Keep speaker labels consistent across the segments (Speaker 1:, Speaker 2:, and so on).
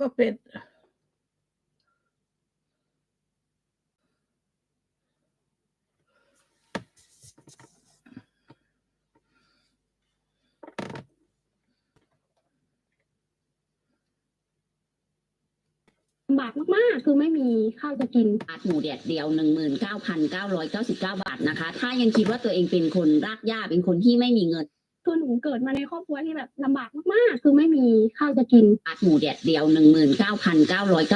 Speaker 1: ก็เป็น
Speaker 2: ลำบากมาก ๆ คือไม่มีข้าวจะกิน
Speaker 3: บาทหมูแดดเดียว 19,999 บาทนะคะ ถ้ายังคิดว่าตัวเองเป็นคนรากหญ้าเป็นคนที่ไม่มีเงิน
Speaker 2: คือหนูเกิดมาในครอบครัวที่แบบลำบากมากๆ คือไม่มีข้าวจะกิน
Speaker 3: หมูแดดเดียว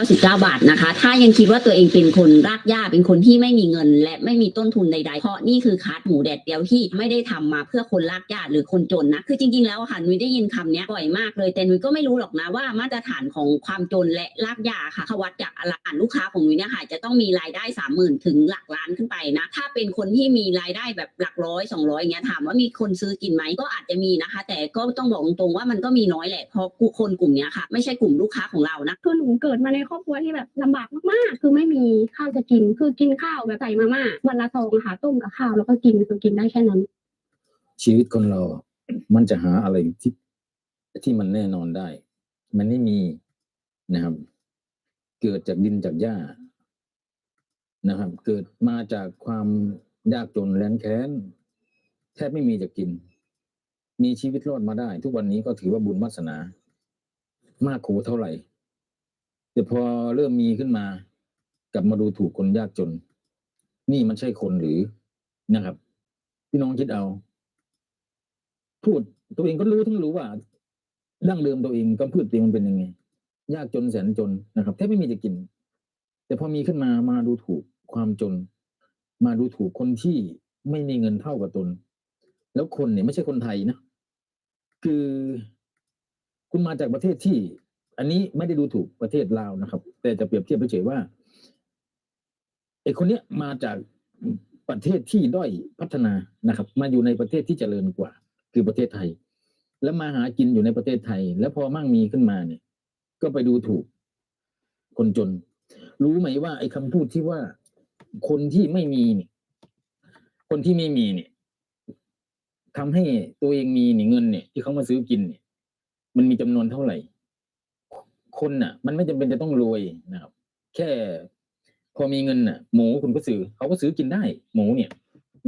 Speaker 3: 19,999 บาทนะคะ ถ้ายังคิดว่าตัวเองเป็นคนรากหญ้าเป็นคนที่ไม่มีเงิน และไม่มีต้นทุนใดๆ เพราะนี่คือคาร์ดหมูแดดเดียวที่ไม่ได้ทำมาเพื่อคนรากหญ้าหรือคนจนนะ คือจริงๆแล้วค่ะนุ้ยได้ยินคำนี้บ่อยมากเลย แต่นุ้ยก็ไม่รู้หรอกนะว่ามาตรฐานของความจนและรากหญ้าค่ะเขาวัดจากอะไรอ่านลูกค้าของนุ้ยเนี่ยค่ะจะต้องมีรายได้สามหมื่นถึงหลักล้านขึ้นไปนะ ถ้าเป็นคนที่มีรายได้แบบหลักร้อยสองร้อย่างเงี้ยถามว่ามีคนซื้อกินไหมก็อาจจะมีนะคะ แต่ก็ต้องบอกตรงๆว่ามันก็มีน้อยแหละเพราะคนกลุ่มเนี้ยค่ะ ไม่ใช่กลุ่มลูกค้าของเรานะ
Speaker 2: คือหนูเกิดมาในครอบครัวที่แบบลำบากมากๆ คือไม่มีข้าวจะกิน คือกินข้าวแบบใส่มาม่าวันละซองอะค่ะต้มกับข้าวแล้วก็กินคือกินได้แค่นั้น
Speaker 4: ชีวิตคนเรา มันจะหาอะไรที่ที่มันแน่นอนได้ มันไม่มีนะครับ เกิดจากดินจากหญ้านะครับ เกิดมาจากความยากจนแรงแค้นแทบไม่มีจะกิน มีชีวิตรอดมาได้ ทุกวันนี้ก็ถือว่าบุญวาสนา มากโขเท่าไหร่ แต่พอเริ่มมีขึ้นมา กลับมาดูถูกคนยากจน นี่มันใช่คนหรือนะครับ พี่น้องคิดเอา พูดตัวเองก็รู้ทั้งรู้ว่าดั้งเดิมตัวเองก็พืชตัวเองมันเป็นยังไง ยากจนแสนจนนะครับแทบไม่มีจะกิน แต่พอมีขึ้นมามาดูถูกความจน มาดูถูกคนที่ไม่มีเงินเท่ากับตน แล้วคนเนี่ยไม่ใช่คนไทยนะ คือคุณมาจากประเทศที่ อันนี้ไม่ได้ดูถูกประเทศลาวนะครับ แต่จะเปรียบเทียบเฉยๆว่าไอ้คนเนี้ยมาจากประเทศที่ด้อยพัฒนานะครับ มาอยู่ในประเทศที่เจริญกว่า คือประเทศไทย แล้วมาหากินอยู่ในประเทศไทย แล้วพอมั่งมีขึ้นมาเนี่ย ก็ไปดูถูก คนจน รู้ไหมว่า ไอ้คำพูดที่ว่า คนที่ไม่มีเนี่ยคนที่ไม่มีเนี่ย ทำให้ตัวเองมีเนี่ยเงินเนี่ยที่เขามาซื้อกินเนี่ย มันมีจำนวนเท่าไหร่ คนน่ะ มันไม่จำเป็นจะต้องรวยนะครับ แค่พอมีเงินน่ะ หมูคุณก็ซื้อเขาก็ซื้อกินได้ หมูเนี่ย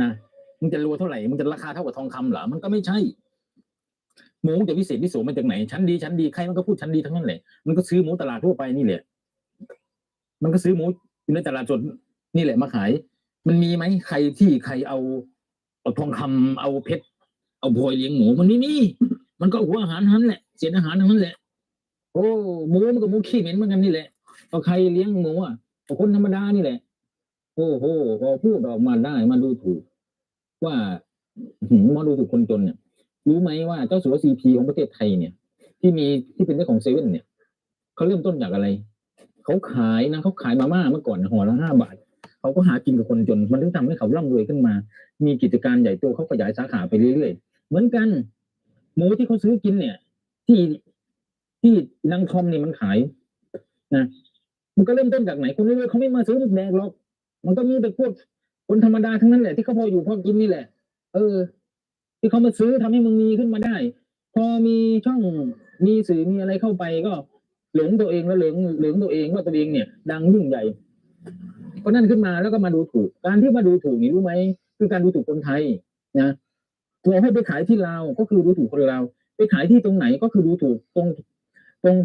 Speaker 4: นะมึงจะรวยเท่าไหร่มึงจะราคาเท่ากับทองคำเหรอมันก็ไม่ใช่หมูจะวิเศษวิโสมาจากไหนชั้นดีชั้นดีใครมันก็พูดชั้นดีทั้งนั้นแหละมันก็ซื้อหมูตลาดทั่วไปนี่แหละ มันก็ซื้อหมูอยู่ในตลาดสดนี่แหละมาขาย มันมีไหมใครที่ใครเอาเอาทองคำเอาเพชร เอาพลอยเลี้ยงหมูมันไม่มีมันก็หัวอาหารทั้งนั้นแหละเศษอาหารทั้งนั้นแหละ โอ้หมูมันก็หมูขี้เหม็นเหมือนกันนี่แหละเอาใครเลี้ยงหมูอะเอาคนธรรมดานี่แหละ โอ้โหพอพูดออกมาได้มาดูถูก ว่าหืมมาดูถูกคนจนเนี่ย รู้ไหมว่าเจ้าสัวซีพีของประเทศไทยเนี่ย ที่มีที่เป็นเจ้าของเซเว่นเนี่ยเขาเริ่มต้นจากอะไรเขาขายนะเขาขายมาม่าเมื่อก่อนห่อละห้าบาทเขาก็หากินกับคนจน มันถึงทำให้เขาร่ำรวยขึ้นมา มีกิจการใหญ่โตเขาขยายสาขาไปเรื่อยๆ เหมือนกัน หมูที่เขาซื้อกินเนี่ย ที่ที่นางทอมเนี่ยมันขายนะมันก็เริ่มต้นจากไหนคนรวยเขาไม่มาซื้อแดกหรอก มันก็มีแต่พวกคนธรรมดาทั้งนั้นแหละที่เขาพออยู่พอกินนี่แหละ เออ ที่เขามาซื้อทำให้มึงมีขึ้นมาได้ พอมีช่องมีสื่อมีอะไรเข้าไปก็หลงตัวเองแล้วหลงหลงตัวเองว่าตัวเองเนี่ย ดังยิ่งใหญ่ก็นั่นขึ้นมาแล้วก็มาดูถูก การที่มาดูถูกนี่รู้ไหมคือการดูถูกคนไทยนะ เราให้ไปขายที่ลาวก็คือดูถูกคนลาวไปขายที่ตรงไหนก็คือดูถูกตรงตรง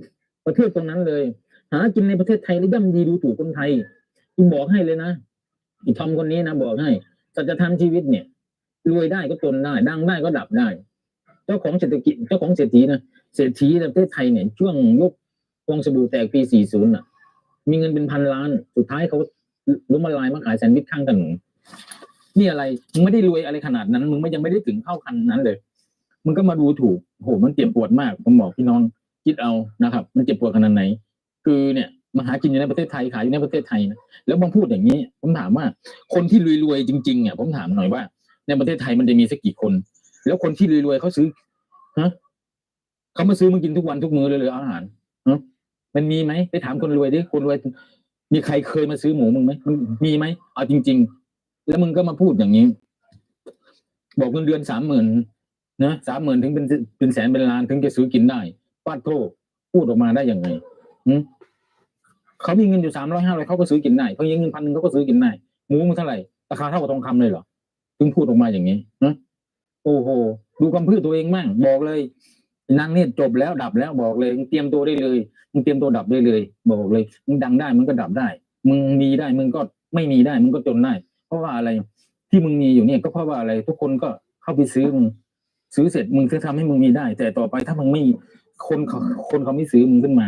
Speaker 4: ประเทศตรงนั้นเลย หากินในประเทศไทยแล้วย่ำดีดูถูกคนไทยคุณบอกให้เลยนะอีทอมคนนี้นะบอกให้สัจธรรมชีวิตเนี่ยรวยได้ก็จนได้ดังได้ก็ดับได้ เจ้าของเศรษฐกิจเจ้าของเศรษฐีนะเศรษฐีในประเทศไทยเนี่ยช่วงยุคฟองสบู่แตกปี 40น่ะ มีเงินเป็นพันล้าน สุดท้ายเขาล้มละลายมาขายแซนด์วิชข้างถนน นี่อะไรมึงไม่ได้รวยอะไรขนาดนั้น มึงไม่ยังไม่ได้ถึงเข้าคันนั้นเลยมึงก็มาดูถูกโหมันเจ็บปวดมากผมบอกพี่น้องคิดเอานะครับ มันเจ็บปวดขนาดไหน คือเนี่ยมาหากินอยู่ในประเทศไทยขายอยู่ในประเทศไทยนะแล้วมาพูดอย่างนี้ ผมถามว่า คนที่รวยๆจริงๆอะผมถามหน่อยว่า ในประเทศไทยมันจะมีสักกี่คน แล้วคนที่รวยๆเขาซื้อฮะเขามาซื้อมึงกินทุกวันทุกมื้อเลยเลยอาหารฮะมันมีไหมไปถามคนรวยดิคนรวย มีใครเคยมาซื้อหมูมึงไหมมันมีไหมเอาจริง ๆ แล้วมึงก็มาพูดอย่างนี้ บอกเงินเดือนสามหมื่นนะสามหมื่นถึงเป็นเป็นแสนเป็นล้านถึงจะซื้อกินได้ปาดโทพูดออกมาได้ยังไงเขามีเงินอยู่สามร้อยห้าร้อยเขาก็ซื้อกินได้เขามีเงินพันหนึ่งเขาก็ซื้อกินได้หมูมันเท่าไหร่ราคาเท่ากับทองคำเลยเหรอถึงพูดออกมาอย่างนี้นะโอ้โหดูคำพูดตัวเองมั่งบอกเลยนางเนี่ยจบแล้วดับแล้วบอกเลยมึงเตรียมตัวได้เลยมึงเตรียมตัวดับได้เลย บอกเลยมึงดังได้มึงก็ดับได้ มึงมีได้มึงก็ไม่มีได้มึงก็จนได้ เพราะว่าอะไรที่มึงมีอยู่เนี่ยก็เพราะว่าอะไร ทุกคนก็เข้าไปซื้อมึงซื้อเสร็จมึงจะทำให้มึงมีได้ แต่ต่อไปถ้ามึงไม่คนเขาคนเขาไม่ซื้อมึงขึ้นมา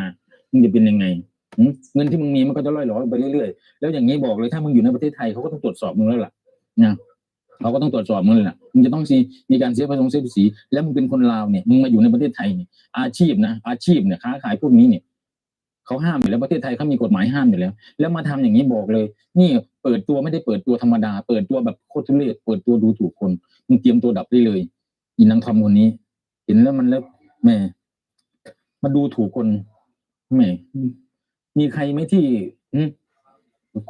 Speaker 4: มึงจะเป็นยังไงเงินที่มึงมีมันก็จะล่อยหลอไปเรื่อยๆแล้วอย่างนี้บอกเลยถ้ามึงอยู่ในประเทศไทยเขาก็ต้องตรวจสอบมึงแล้วล่ะนะเขาก็ต้องตรวจสอบมึงเลยล่ะมึงจะต้องมีมีการเสียภาษีเสียภาษีแล้วมึงเป็นคนลาวเนี่ยมึงมาอยู่ในประเทศไทยเนี่ยอาชีพนะอาชีพเนี่ยค้าขายพวกนี้เนี่ย เขาห้ามอยู่แล้วประเทศไทยเขามีกฎหมายห้ามอยู่แล้ว แล้วมาทำอย่างนี้บอกเลย นี่เปิดตัวไม่ได้เปิดตัวธรรมดา เปิดตัวแบบโคตรทุเรศเปิดตัวดูถูกคนมึงเตรียมตัวดับได้เลยอีนางทอมคนนี้ เห็นแล้วมันแล้วแม่มาดูถูกคนแม่มีใครไหมที่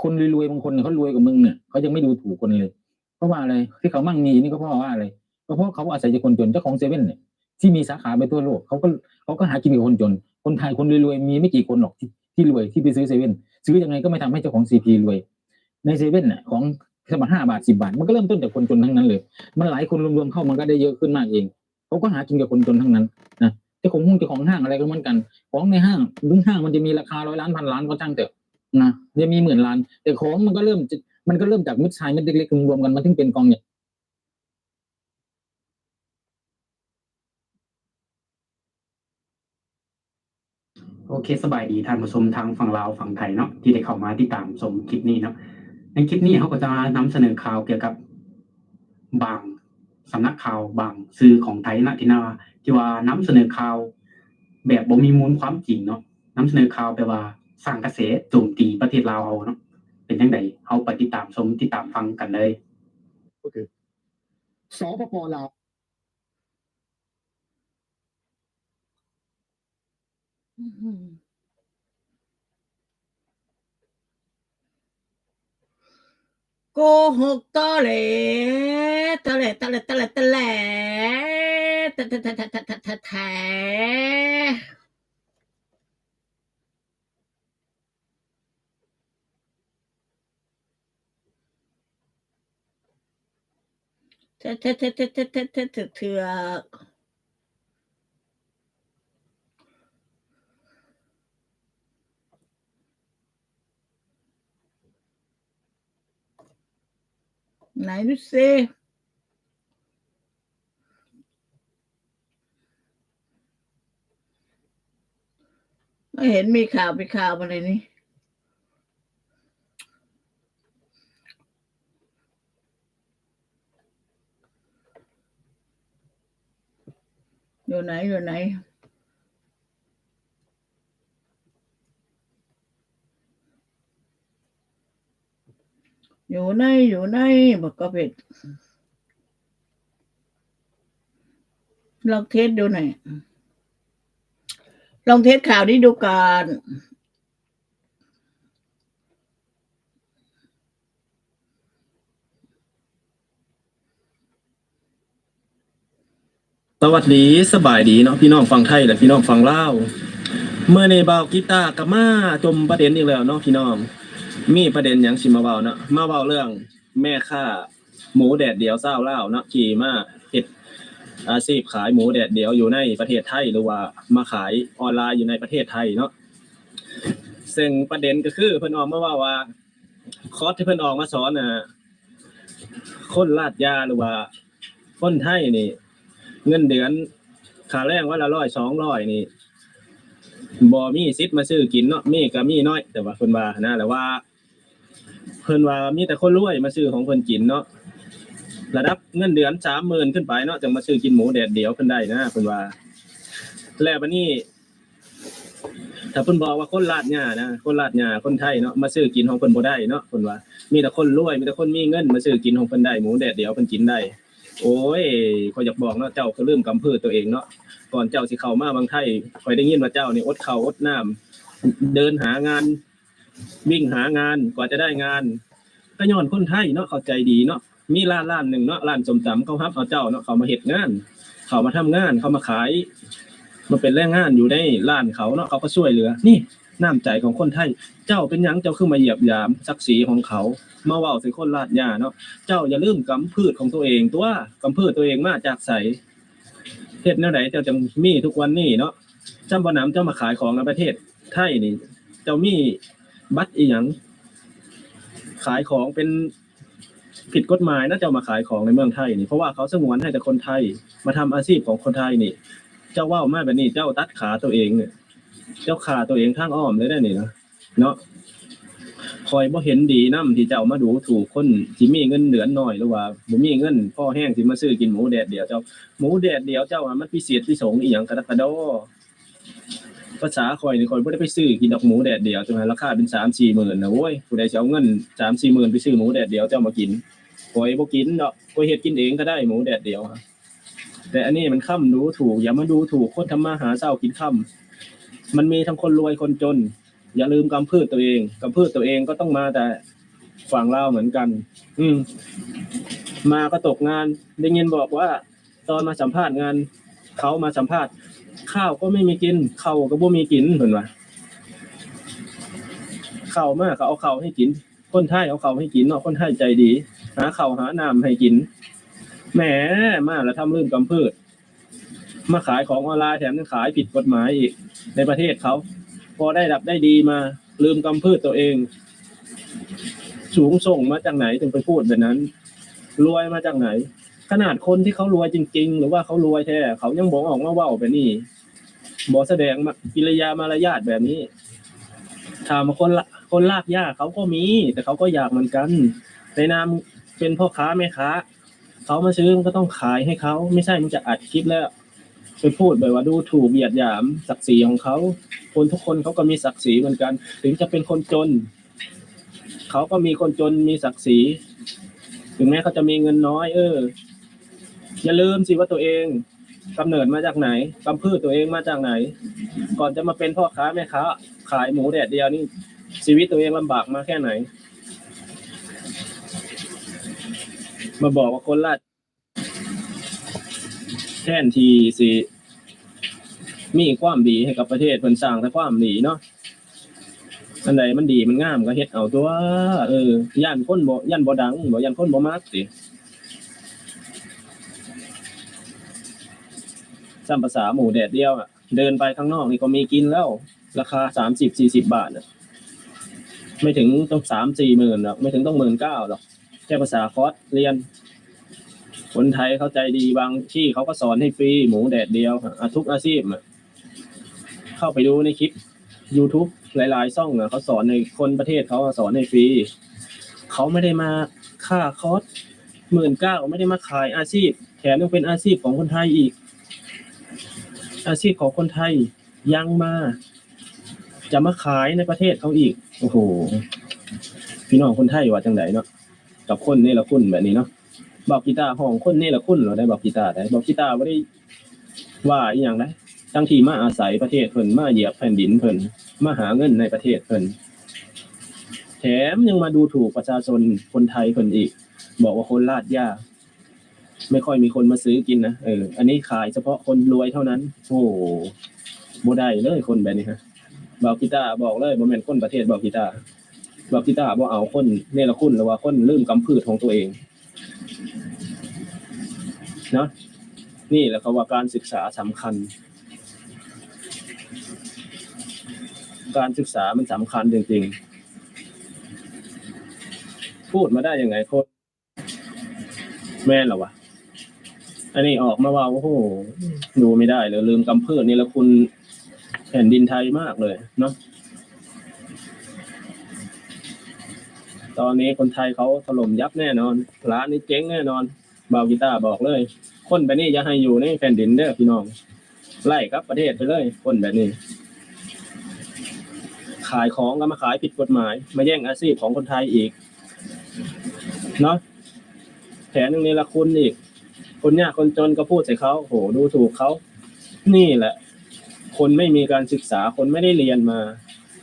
Speaker 4: คนรวยๆบางคนเนี่ยเขารวยกว่ามึงเนี่ยเขายังไม่ดูถูกคนเลย เพราะว่าอะไรที่เขามั่งมีนี่ก็เพราะว่าอะไรก็เพราะเขาอาศัยจากคนจนเจ้าของเซเว่นเนี่ยที่มีสาขาไปทั่วโลกเขาก็เขาก็หากินกับคนจน คนไทยคนรวยๆมีไม่กี่คนหรอกที่ที่รวยที่ไปซื้อเซเว่นซื้อยังไงก็ไม่ทำให้เจ้าของซีพีรวย ในเซเว่นน่ะของสมาห้าบาทสิบาท มันก็เริ่มต้นจากคนจนทั้งนั้นเลย มันหลายคนรวมๆเข้ามันก็ได้เยอะขึ้นมากเองเขาก็หากินกับคนจนทั้งนั้นนะเจ้าของห้องเจ้าของห้างอะไรก็เหมือนกัน ของในห้างถึงห้างมันจะมีราคาร้อยล้านพันล้านก็ช่างเถอะนะจะมีหมื่นล้าน แต่ของมันก็เริ่มมันก็เริ่มจากม็ดทรายม็ดเล็กๆรวมๆกันมาถึงเป็นกองเนี่ย
Speaker 1: โอเคสบายดีท่านผู้ชมทางฝั่งลาวฝั่งไทยเนาะที่ได้เข้ามาติดตามชมคลิปนี้เนาะในคลิปนี้เขาก็จะนำเสนอข่าวเกี่ยวกับบางสำนักข่าวบางสื่อของไทยนะที่นาที่ว่านำเสนอข่าว แบบบ่มีมูลความจริงเนาะนำเสนอข่าวแปลว่าสร้างกระแสโจมตีประเทศลาวเอาเนาะเป็นยังไงเอาไปติดตามชมติดตามฟังกันเลย
Speaker 5: ก็คือสปปลาว
Speaker 6: โกหกตอแหลตอแหลตอแหลตอแหลตอแหล ไหนดูสิไม่เห็นมีข่าวมีข่าวมาเลยนี่อยู่ไหนอยู่ไหน อยู่ไหนอยู่ไหนบอกก็เป็ดลองเทสดูหน่อย ลองเทสข่าวนี้ดูก่อน
Speaker 7: สวัสดีสบายดีเนาะพี่น้องฟังไทยและพี่น้องฟังเล่าเมื่อในเบากีตาร์กับมาจมประเด็นอีกแล้วเนาะพี่น้อง มีประเด็นหยังสิมาเบาเนาะมาเบาเรื่องแม่ค้าหมูแดดเดียวเศร้าเล่าเนาะขี่มาเฮ็ดอาชีพขายหมูแดดเดียวอยู่ในประเทศไทยหรือว่ามาขายออนไลน์อยู่ในประเทศไทยเนาะซึ่งประเด็นก็คือเพิ่นออกมาว่าว่า คอร์สที่เพิ่นออกมาสอนน่ะคนลาดยาหรือว่าคนไทยนี่ เงินเดือนค่าแรงวันละร้อยสองร้อยนี่ บ่มีสิทธิ์มาซื้อกินเนาะมีก็มีน้อย แต่ว่าเพิ่นว่านะแต่ว่าเพิ่นว่ามีแต่คนรวยมาซื้อของเพิ่นกินเนาะระดับเงินเดือนสามหมื่นขึ้นไปเนาะจึงมาซื้อกินหมูแดดเดียวเพิ่นได้นะเพิ่นว่าแล้วบัดนี้ ถ้าเพิ่นบอกว่าคนลาดหญ้านะคนลาดหญ้าคนไทยเนาะมาซื้อกินของเพิ่นบ่ได้เนาะเพิ่นว่ามีแต่คนรวยมีแต่คนมีเงินมาซื้อกินของเพิ่นได้หมูแดดเดียวเพิ่นกินได้ โอ้ยขอยอยากบอกเนาะเจ้าก็ลืมกำพืชตัวเองเนาะก่อนเจ้าสิเข้ามาบางไทยข่อยได้ยินว่าเจ้านี่อดข้าวอดน้ำเดินหางาน วิ่งหางานกว่าจะได้งานก็ย้อนคนไทยเนาะเข้าใจดีเนาะมีร้านร้านหนึ่งเนาะร้านสมตำเขาฮับเอาเจ้าเนาะเขามาเฮ็ดงาน เขามาทำงานเขามาขายมาเป็นแรงงานอยู่ในร้านเขาเนาะเขาก็ช่วยเหลือ นี่ น้ำใจของคนไทย เจ้าเป็นหยังเจ้าคือมาเหยียบยามศักดิ์ศรีของเขา มาเว้าใส่คนลาดยาเนาะ เจ้าอย่าลืมกำพืชของตัวเอง ตัวกำพืชตัวเองมาจากใสเฮ็ดแนวไหนเจ้าจะมีทุกวันนี้เนาะจำบ่น้ำเจ้ามาขายของในประเทศไทยนี่ เจ้ามีบัตรอีหยังขายของเป็นผิดกฎหมายนะเจ้ามาขายของในเมืองไทยนี่เพราะว่าเขาสงวนให้แต่คนไทยมาทำอาชีพของคนไทยนี่ เจ้าว่ามาแบบนี้เจ้าตัดขาตัวเองเนี่ย เจ้าขาตัวเองทางอ้อมเลยได้นี่นะเนาะคอยบ่เห็นดีนํที่เจ้ามาดูถูกคนที่มีเงินเดือนน้อยหรือว่าบ่มีเงินพ่อแห้งสิมาซื้อกินหมูแดดเดียวเจ้า หมูแดดเดียวเจ้ามันพิเศษพิสงอีหยังกระดกกระดอภาษาคอยนี่คอยบ่ได้ไปซื้อกินดอกหมูแดดเดียวจังไดราคาเป็น3-4หมื่นนะโว้ยผู้ใดสิเอาเงิน3-4หมื่นไปซื้อหมูแดดเดียวเจ้ามากินคอยบ่กินดอกคอยเฮ็ดกินเองก็ได้หมูแดดเดียวแต่อันนี้มันค่ำดูถูกอย่ามาดูถูกคนทำมาหาเช้ากินค่ำ มันมีทั้งคนรวยคนจน อย่าลืมกำพืชตัวเองกำพืชตัวเองก็ต้องมาแต่ฝั่งลาเหมือนกัน อืม มาก็ตกงานได้ยินบอกว่า ตอนมาสัมภาษณ์งานเขามาสัมภาษณ์ ข้าวก็ไม่มีกินข้าวก็บ่มีกินเพิ่นว่าข้าวมากเขาเอาข้าวให้กินคนไทยเอาข้าวให้กินเนาะคนไทยใจดี หาข้าวหาน้ำให้กินแหมมาแล้วทำเรื่องกำพืช มาขายของออนไลน์แถมยังขายผิดกฎหมายอีกในประเทศเขา พอได้ดับได้ดีมาลืมกำพืชตัวเอง สูงส่งมาจากไหนถึงไปพูดแบบนั้น รวยมาจากไหน ขนาดคนที่เขารวยจริง ๆ หรือว่าเขารวยแท้เขายังบอกออกมาว่าแบบนี้บอกแสดงมากิริยามารยาทแบบนี้ถามมาคนละคนลากยากเขาก็มี แต่เขาก็อยากเหมือนกัน ในนามเป็นพ่อค้าแม่ค้าเขามาซื้อก็ต้องขายให้เขาไม่ใช่มันจะอัดคลิปแล้ว ไปพูดแบบว่าดูถูกเหยียดหยามศักดิ์ศรีของเขา คนทุกคนเขาก็มีศักดิ์ศรีเหมือนกัน ถึงจะเป็นคนจน เขาก็มีคนจนมีศักดิ์ศรี ถึงแม้เขาจะมีเงินน้อย เออ อย่าลืมสิว่าตัวเองกำเนิดมาจากไหนกำพืชตัวเองมาจากไหน ก่อนจะมาเป็นพ่อค้าแม่ค้า ขายหมูแดดเดียวนี่ชีวิตตัวเองลำบากมาแค่ไหน มาบอกว่าคนลาดแท่นทีสิ มีความดีให้กับประเทศเพิ่นสร้างแต่ความดีเนาะอันใดมันดีมันงามก็เฮ็ดเอาตัว เออย่านคนบ่ย่านบ่ดังบ่ย่านคนบ่มักสิซ้ำภาษาหมูแดดเดียวอะเดินไปข้างนอกนี่ก็มีกินแล้ว ราคาสามสิบสี่สิบบาทน่ะไม่ถึงต้องสามสี่หมื่นหรอกไม่ถึงต้องหมื่นเก้าหรอกแค่ภาษาคอร์สเรียน คนไทยเข้าใจดีบางที่เขาก็สอนให้ฟรีหมูแดดเดียวอะทุกอาชีพอะ เข้าไปดูในคลิป YouTube หลาย ๆ ช่องอะเขาสอนในคนประเทศเขาอะสอนให้ฟรีเขาไม่ได้มาค่าคอร์สหมื่นเก้าไม่ได้มาขายอาชีพ แถมยังเป็นอาชีพของคนไทยอีก อาชีพของคนไทยยังมา จะมาขายในประเทศเขาอีก โอ้โหพี่น้องคนไทยว่าจังไดเนาะกับคนนี่ละคุณแบบนี้เนาะบอกกีตาร์ห้องคนนี่ละคุณเหราได้บอกกีตาร์ได้บอกกีตาร์บ่ได้ว่าอีหยังได้ ทั้งที่มาอาศัยประเทศเพิ่นมาเหยียบแผ่นดินเพิ่นมาหาเงินในประเทศเพิ่นแถมยังมาดูถูกประชาชนคนไทยเพิ่นอีก บอกว่าคนลาดยาไม่ค่อยมีคนมาซื้อกินนะเอออันนี้ขายเฉพาะคนรวยเท่านั้น โอ้โหบ่ได้เลยคนแบบนี้ฮะบอกกีตาบอกเลยบ่แม่นคนประเทศบอกกีตาบอกกีตาร์บ่เอาคนเนรคุณหรือว่าคนลืมกำพืชของตัวเองเนาะนี่แหละเขาว่าการศึกษาสำคัญ การศึกษามันสำคัญจริงๆ พูดมาได้ยังไงโคตรแม่นเหรอวะ อันนี้ออกมาว่าโอ้โหดูไม่ได้เลยลืมกำเพื่อนนี่ละคุณแผ่นดินไทยมากเลยเนาะตอนนี้คนไทยเขาถล่มยับแน่นอน ร้านนี้เจ๊งแน่นอนบาวกีตาร์บอกเลย คนแบบนี้อย่าให้อยู่ในแผ่นดินเด้อพี่น้อง ไล่ครับประเทศไปเลย คนแบบนี้ ขายของก็มาขายผิดกฎหมาย มาแย่งอาชีพของคนไทยอีกเนาะแถมยังนี้ละคุณอีก คนยากคนจนก็พูดใส่เขาโหดูถูกเขา นี่แหละ คนไม่มีการศึกษาคนไม่ได้เรียนมา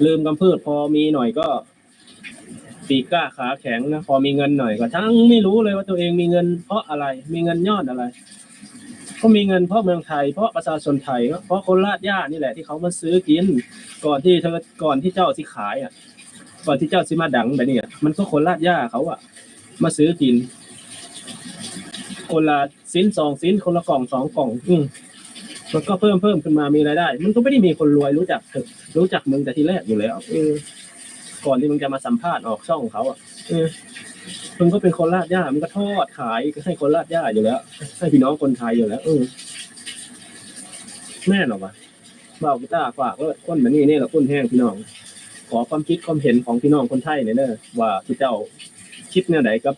Speaker 7: ลืมกำพืชพอมีหน่อยก็ปีกล้าขาแข็งนะพอมีเงินหน่อยก็ทั้งไม่รู้เลยว่าตัวเองมีเงินเพราะอะไร มีเงินยอดอะไร ก็มีเงินเพราะเมืองไทย เพราะประชาชนไทย เพราะคนลาดย่านี่แหละที่เขามาซื้อกิน ก่อนที่เธอก่อนที่เจ้าสิขายอะ ก่อนที่เจ้าสิมาดังแบบนี้อะมันก็คนลาดย่าเขาอะ มาซื้อกิน คนละสิ้นสองสิ้นคนละกล่องสองกล่อง อืมันก็เพิ่มเพิ่มขึ้นมามีรายได้ มันก็ไม่ได้มีคนรวยรู้จักรู้จักมึงแต่ทีแรกอยู่แล้วอก่อนที่มึงจะมาสัมภาษณ์ออกช่องเขาอะเออ มึงก็เป็นคนลาดย่ามึงก็ทอดขายให้คนลาดย่าอยู่แล้ว ให้พี่น้องคนไทยอยู่แล้ว เออแม่หรอวะเบากีตาร์ฝากแล้วคนแบบนี้เนี่แหละคนแห้งพี่น้อง ขอความคิดความเห็นของพี่น้องคนไทยหน่ยเด้อว่าพี่เจ้าคิดแนวไหนกับ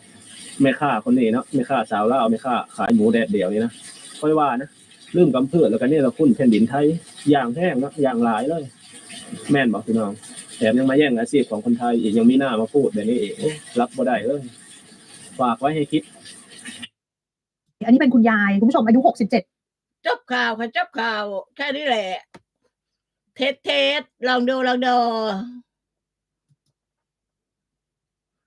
Speaker 7: แม่ค้าคนนี้เนาะแม่ค้าสาวเลาแม่ค้าขายหมูแดดเดียวนี่นะค่อยว่านะลืมกำเพื่อแล้วกันเนี่ยเราคุณแผ่นดินไทยอย่างแห้งนะอย่างหลายเลย แม่นบอกพี่น้อง ถมยังมาแย่งอาชีพของคนไทยอีกยังมีหน้ามาพูดแบบนี้อีกโอ้รับบ่ได้เลยฝากไว้ให้คิด
Speaker 8: อันนี้เป็นคุณยายคุณผู้ชมอายุหกสิบเจ็ด
Speaker 6: จบข่าวค่ะจบข่าว แค่นี้แหละ เทสเทสลองดูลองดู